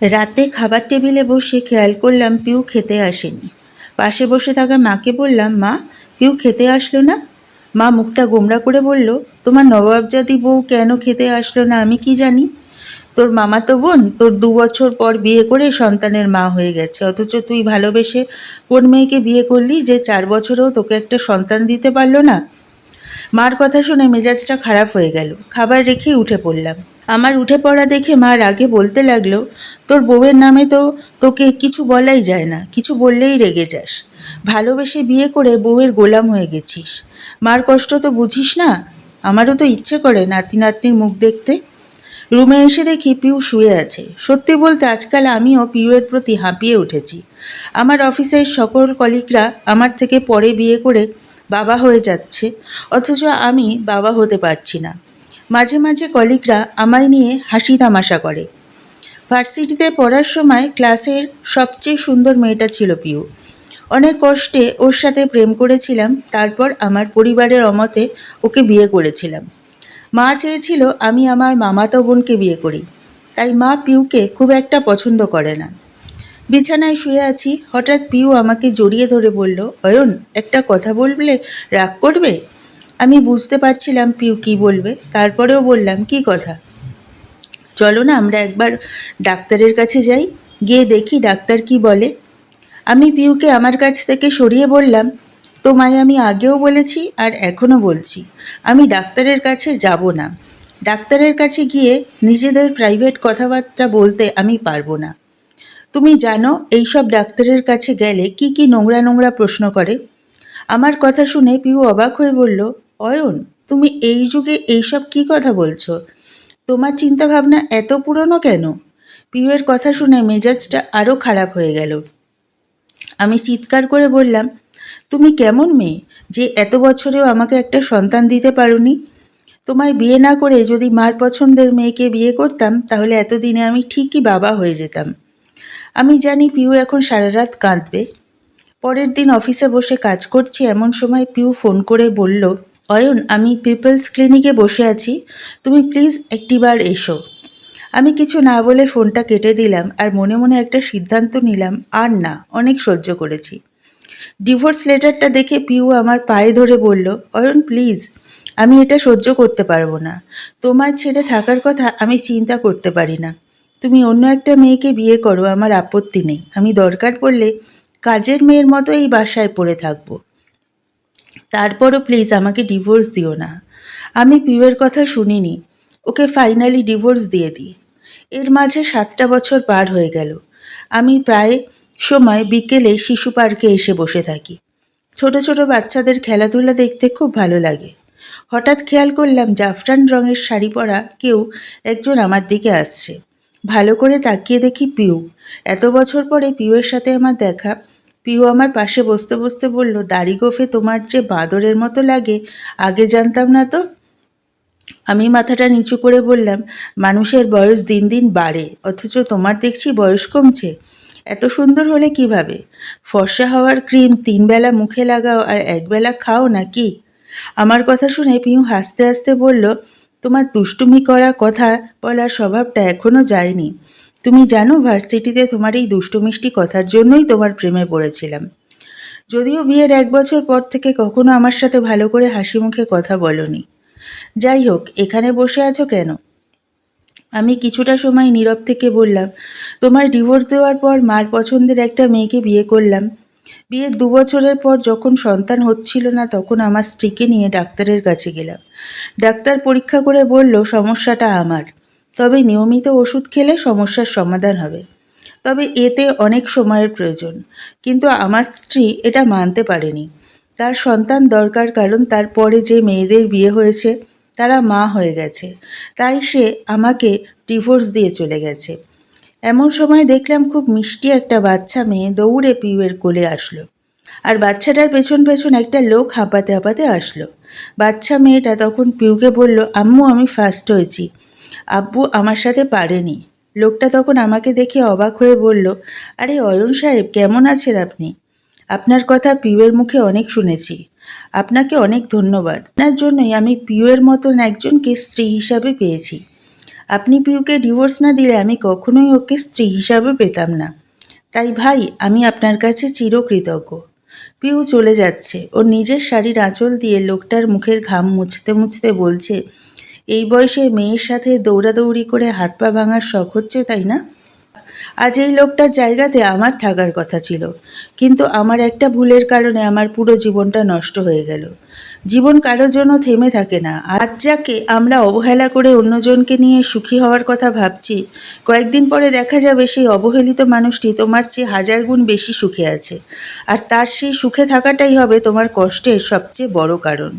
রাতে খাবার টেবিলে বসে খেয়াল করলাম পিউ খেতে আসেনি। পাশে বসে থাকা মাকে বললাম, মা, পিউ খেতে আসলো না? মা মুখটা গোমরা করে বলল, তোমার নবাবজাদি বউ কেন খেতে আসলো না? আমি কি জানি? তোর মামাতো বোন, তোর দু বছর পর বিয়ে করে সন্তানের মা হয়ে গেছে। অথচ তুই ভালোবেসে কোন মেয়েকে বিয়ে করলি যে চার বছরেও তোকে একটা সন্তান দিতে পারল না? মার কথা শুনে মেজাজটা খারাপ হয়ে গেল। খাবার রেখেই উঠে পড়লাম। আমার উঠে পড়া দেখে মা রাগে বলতে লাগল, তোর বউয়ের নামে তো তোকে কিছু বলাই যায় না, কিছু বললেই রেগে যাস। ভালোবেসে বিয়ে করে বউয়ের গোলাম হয়ে গেছিস। মার কষ্ট তো বুঝিস না? আমারও তো ইচ্ছে করে নাতি নাতনির মুখ দেখতে। রুমে এসে দেখি পিউ শুয়ে আছে। সত্যি বলতে আজকাল আমিও পিউয়ের প্রতি হাঁপিয়ে উঠেছি। আমার অফিসের সকল কলিগরা আমার থেকে পরে বিয়ে করে বাবা হয়ে যাচ্ছে, অথচ আমি বাবা হতে পারছি না। মাঝে মাঝে কলিগরা আমায় নিয়ে হাসি তামাশা করে। ভার্সিটিতে পড়ার সময় ক্লাসের সবচেয়ে সুন্দর মেয়েটা ছিল পিউ। অনেক কষ্টে ওর সাথে প্রেম করেছিলাম, তারপর আমার পরিবারের অমতে ওকে বিয়ে করেছিলাম। মা চেয়েছিল আমি আমার মামাতো বোনকে বিয়ে করি, তাই মা পিউকে খুব একটা পছন্দ করে না। বিছানায় শুয়ে আছি, হঠাৎ পিউ আমাকে জড়িয়ে ধরে বলল, অয়ন, একটা কথা বললে রাগ করবে? আমি বুঝতে পারছিলাম পিউ কি বলবে, তারপরেও বললাম, কি কথা? চলো না, আমরা একবার ডাক্তারের কাছে যাই, গিয়ে দেখি ডাক্তার কি বলে। আমি পিউকে আমার কাছ থেকে সরিয়ে বললাম, তোমায় আমি আগেও বলেছি আর এখনও বলছি, আমি ডাক্তারের কাছে যাব না। ডাক্তারের কাছে গিয়ে নিজেদের প্রাইভেট কথাবার্তা বলতে আমি পারব না। তুমি জানো, এইসব ডাক্তারের কাছে গেলে কি কি নোংরা নোংরা প্রশ্ন করে? আমার কথা শুনে পিউ অবাক হয়ে বলল অয়ন, তুমি এই যুগে এইসব কি কথা বলছো? তোমার চিন্তাভাবনা এত পুরনো কেন? পিউয়ের কথা শুনে মেজাজটা আরও খারাপ হয়ে গেল। আমি চিৎকার করে বললাম, তুমি কেমন মেয়ে যে এত বছরেও আমাকে একটা সন্তান দিতে পারোনি? তোমায় বিয়ে না করে যদি মার পছন্দের মেয়েকে বিয়ে করতাম, তাহলে এতদিনে আমি ঠিকই বাবা হয়ে যেতাম। আমি জানি পিউ এখন সারা রাত কাঁদবে। পরের দিন অফিসে বসে কাজ করছি, এমন সময় পিউ ফোন করে বলল অয়ন, আমি পিপলস ক্লিনিকে বসে আছি। তুমি প্লিজ একটিবার এসো। আমি কিছু না বলে ফোনটা কেটে দিলাম আর মনে মনে একটা সিদ্ধান্ত নিলাম, আর না, অনেক সহ্য করেছি। ডিভোর্স লেটারটা দেখে পিউ আমার পায়ে ধরে বলল, অয়ন, প্লিজ, আমি এটা সহ্য করতে পারব না। তোমার ছেড়ে থাকার কথা আমি চিন্তা করতে পারি না। তুমি অন্য একটা মেয়েকে বিয়ে করো, আমার আপত্তি নেই। আমি দরকার পড়লে কাজের মেয়ের মতো এই বাসায় পড়ে থাকব। তারপরও প্লিজ আমাকে ডিভোর্স দিও না। আমি পিউয়ের কথা শুনিনি, ওকে ফাইনালি ডিভোর্স দিয়ে দিই। এর মাঝে সাতটা বছর পার হয়ে গেল। আমি প্রায় সময় বিকেলে শিশু পার্কে এসে বসে থাকি। ছোট ছোট বাচ্চাদের খেলাধুলা দেখতে খুব ভালো লাগে। হঠাৎ খেয়াল করলাম জাফরান রঙের শাড়ি পরা কেউ একজন আমার দিকে আসছে। ভালো করে তাকিয়ে দেখি পিউ। এত বছর পরে পিউয়ের সাথে আমার দেখা পিউ আমার পাশে বসতে বসতে বলল, দাড়ি গোফে তোমার যে বাঁদরের মতো লাগে, আগে জানতাম না তো? আমি মাথাটা নিচু করে বললাম, মানুষের বয়স দিন দিন বাড়ে, অথচ তোমার দেখছি বয়স কমছে। এত সুন্দর হলে কীভাবে? ফর্সা হওয়ার ক্রিম তিন বেলা মুখে লাগাও আর একবেলা খাও নাকি? আমার কথা শুনে পিউ হাসতে হাসতে বলল, তোমার দুষ্টুমি করা কথা বলার স্বভাবটা এখনও যায়নি। তুমি জানো, ভার্সিটিতে তোমার এই দুষ্টুমিষ্টি কথার জন্যই তোমার প্রেমে পড়েছিলাম। যদিও বিয়ের এক বছর পর থেকে কখনো আমার সাথে ভালো করে হাসি মুখে কথা বলনি। যাই হোক, এখানে বসে আছো কেন? আমি কিছুটা সময় নীরব থেকে বললাম, তোমার ডিভোর্স দেওয়ার পর মার পছন্দের একটা মেয়েকে বিয়ে করলাম। বিয়ের দু বছরের পর যখন সন্তান হচ্ছিল না, তখন আমার স্ত্রীকে নিয়ে ডাক্তারের কাছে গেলাম। ডাক্তার পরীক্ষা করে বলল, সমস্যাটা আমার। তবে নিয়মিত ওষুধ খেলে সমস্যার সমাধান হবে। তবে এতে অনেক সময়ের প্রয়োজন। কিন্তু আমার স্ত্রী এটা মানতে পারেনি। তার সন্তান দরকার কারণ তারপরে যে মেয়েদের বিয়ে হয়েছে, তারা মা হয়ে গেছে। তাই সে আমাকে ডিভোর্স দিয়ে চলে গেছে। এমন সময় দেখলাম খুব মিষ্টি একটা বাচ্চা মেয়ে দৌড়ে পিউয়ের কোলে আসলো। আর বাচ্চাটার পেছন পেছন একটা লোক হাঁপাতে হাঁপাতে আসলো। বাচ্চা মেয়েটা তখন পিউকে বলল, আম্মু, আমি ফার্স্ট হয়েছি। আব্বু আমার সাথে পারেনি। লোকটা তখন আমাকে দেখে অবাক হয়ে বলল, আরে অয়ন সাহেব, কেমন আছেন আপনি? আপনার কথা পিউয়ের মুখে অনেক শুনেছি। আপনাকে অনেক ধন্যবাদ। আপনার জন্যই আমি পিউয়ের মতন একজনকে স্ত্রী হিসাবে পেয়েছি। আপনি পিউকে ডিভোর্স না দিলে আমি কখনোই ওকে স্ত্রী হিসাবে পেতাম না। তাই ভাই, আমি আপনার কাছে চিরকৃতজ্ঞ। পিউ চলে যাচ্ছে। ওর নিজের শাড়ির আঁচল দিয়ে লোকটার মুখের ঘাম মুছতে মুছতে বলছে এই বয়সে মেয়ের সাথে দৌড়াদৌড়ি করে হাত পা ভাঙার শখ হচ্ছে, তাই না? আজ এই লোকটার জায়গাতে আমার থাকার কথা ছিল। কিন্তু আমার একটা ভুলের কারণে আমার পুরো জীবনটা নষ্ট হয়ে গেল। জীবন কারোর জন্য থেমে থাকে না। আজ যাকে আমরা অবহেলা করে অন্যজনকে নিয়ে সুখী হওয়ার কথা ভাবছি, কয়েকদিন পরে দেখা যাবে সেই অবহেলিত মানুষটি তোমার চেয়ে হাজার গুণ বেশি সুখে আছে। আর তার সেই সুখে থাকাটাই হবে তোমার কষ্টের সবচেয়ে বড় কারণ।